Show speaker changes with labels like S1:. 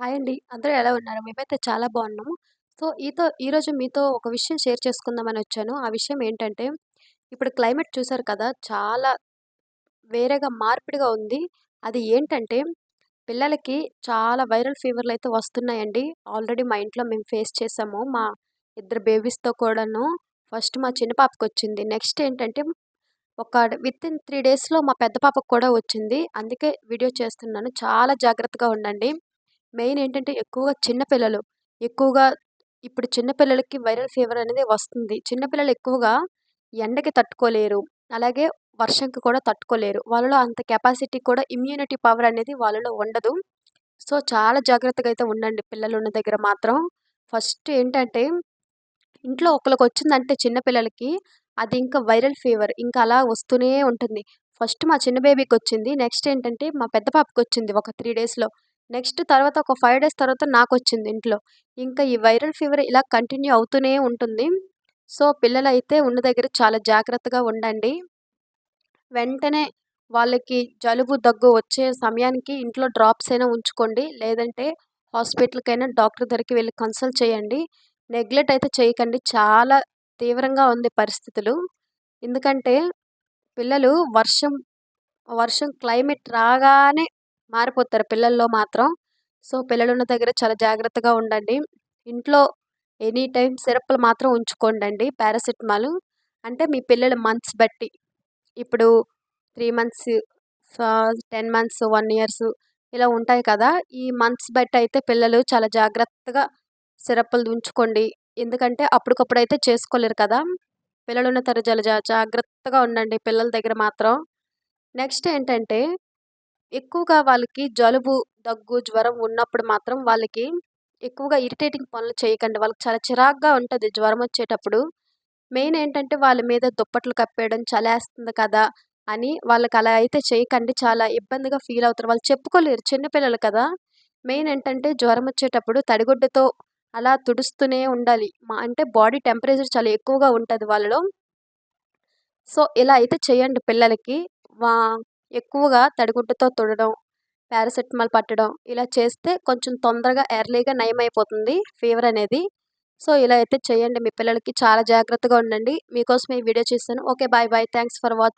S1: Hi అండి. అందరూ ఎలా ఉన్నారు? మేమైతే చాలా బాగున్నాము. సో, ఈతో ఈరోజు మీతో ఒక విషయం షేర్ చేసుకుందామని వచ్చాను. ఆ విషయం ఏంటంటే, ఇప్పుడు క్లైమేట్ చూసారు కదా! చాలా వేరేగా మార్పిడిగా ఉంది. అది ఏంటంటే, పిల్లలకి చాలా వైరల్ ఫీవర్లు అయితే వస్తున్నాయండి. ఆల్రెడీ మా ఇంట్లో మేము ఫేస్ చేసాము. మా ఇద్దరు బేబీస్‌తో కూడాను. ఫస్ట్ మా చిన్న పాపకొచ్చింది. నెక్స్ట్ ఏంటంటే, ఒక వితిన్ 3 డేస్‌లో మా పెద్ద పాపకు కూడా వచ్చింది. అందుకే వీడియో చేస్తున్నాను. చాలా జాగ్రత్తగా ఉండండి. మెయిన్ ఏంటంటే ఎక్కువగా చిన్నపిల్లలు ఎక్కువగా ఇప్పుడు చిన్నపిల్లలకి వైరల్ ఫీవర్ అనేది వస్తుంది. చిన్నపిల్లలు ఎక్కువగా ఎండకి తట్టుకోలేరు. అలాగే వర్షంకి కూడా తట్టుకోలేరు. వాళ్ళలో అంత కెపాసిటీ కూడా ఇమ్యూనిటీ పవర్ అనేది వాళ్ళలో ఉండదు. సో, చాలా జాగ్రత్తగా అయితే ఉండండి పిల్లలున్న దగ్గర మాత్రం. ఫస్ట్ ఏంటంటే, ఇంట్లో ఒకరికి వచ్చిందంటే చిన్నపిల్లలకి అది ఇంకా వైరల్ ఫీవర్. ఇంకా అలా వస్తూనే ఉంటుంది. ఫస్ట్ మా చిన్న బేబీకి వచ్చింది నెక్స్ట్ ఏంటంటే, మా పెద్ద పాపకి వచ్చింది ఒక త్రీ డేస్‌లో. నెక్స్ట్ తర్వాత ఒక ఫైవ్ డేస్ తర్వాత నాకు వచ్చింది ఇంట్లో. ఇంకా ఈ వైరల్ ఫీవర్ ఇలా కంటిన్యూ అవుతూనే ఉంటుంది. సో, పిల్లలైతే ఉన్న దగ్గర చాలా జాగ్రత్తగా ఉండండి. వెంటనే వాళ్ళకి జలుబు, దగ్గు వచ్చే సమయానికి ఇంట్లో డ్రాప్స్ అయినా ఉంచుకోండి. లేదంటే హాస్పిటల్‌కైనా డాక్టర్ దగ్గరికి వెళ్ళి కన్సల్ట్ చేయండి. నెగ్లెక్ట్ అయితే చేయకండి. చాలా తీవ్రంగా ఉంది పరిస్థితులు. ఎందుకంటే పిల్లలు వర్షం వర్షం క్లైమేట్ రాగానే మారిపోతారు పిల్లల్లో మాత్రం. సో, పిల్లలున్న దగ్గర చాలా జాగ్రత్తగా ఉండండి. ఇంట్లో ఎనీ టైం సిరప్‌లు మాత్రం ఉంచుకోండండి పారాసిటమాల్. అంటే మీ పిల్లల మంత్స్ బట్టి. ఇప్పుడు three months, ten months, one years ఇలా ఉంటాయి కదా! ఈ మంత్స్ బట్టి అయితే పిల్లలు చాలా జాగ్రత్తగా సిరప్‌లు ఉంచుకోండి. ఎందుకంటే అప్పటికప్పుడు అయితే చేసుకోలేరు కదా! పిల్లలున్న తర చాలా జా జాగ్రత్తగా ఉండండి పిల్లల దగ్గర మాత్రం. నెక్స్ట్ ఏంటంటే, ఎక్కువగా వాళ్ళకి జలుబు, దగ్గు, జ్వరం ఉన్నప్పుడు మాత్రం వాళ్ళకి ఎక్కువగా ఇరిటేటింగ్ పనులు చేయకండి. వాళ్ళకి చాలా చిరాగ్గా ఉంటుంది జ్వరం వచ్చేటప్పుడు. మెయిన్ ఏంటంటే వాళ్ళ మీద దుప్పట్లు కప్పేయడం, చలేస్తుంది కదా! అని వాళ్ళకి అలా అయితే చేయకండి. చాలా ఇబ్బందిగా ఫీల్ అవుతారు. వాళ్ళు చెప్పుకోలేరు చిన్నపిల్లలు కదా! మెయిన్ ఏంటంటే జ్వరం వచ్చేటప్పుడు తడిగుడ్డతో అలా తుడుస్తూనే ఉండాలి. మా అంటే బాడీ టెంపరేచర్ చాలా ఎక్కువగా ఉంటుంది వాళ్ళలో. సో, ఇలా అయితే చేయండి పిల్లలకి. వా ఎక్కువగా తడిగుడ్డతో తుడడం పారాసెటమాల్ పట్టడం ఇలా చేస్తే కొంచెం తొందరగా ఎర్లీగా నయమైపోతుంది ఫీవర్ అనేది. సో, ఇలా అయితే చేయండి మీ పిల్లలకి. చాలా జాగ్రత్తగా ఉండండి. మీకోసం ఈ వీడియో చేస్తాను okay. Bye bye. Thanks for watching.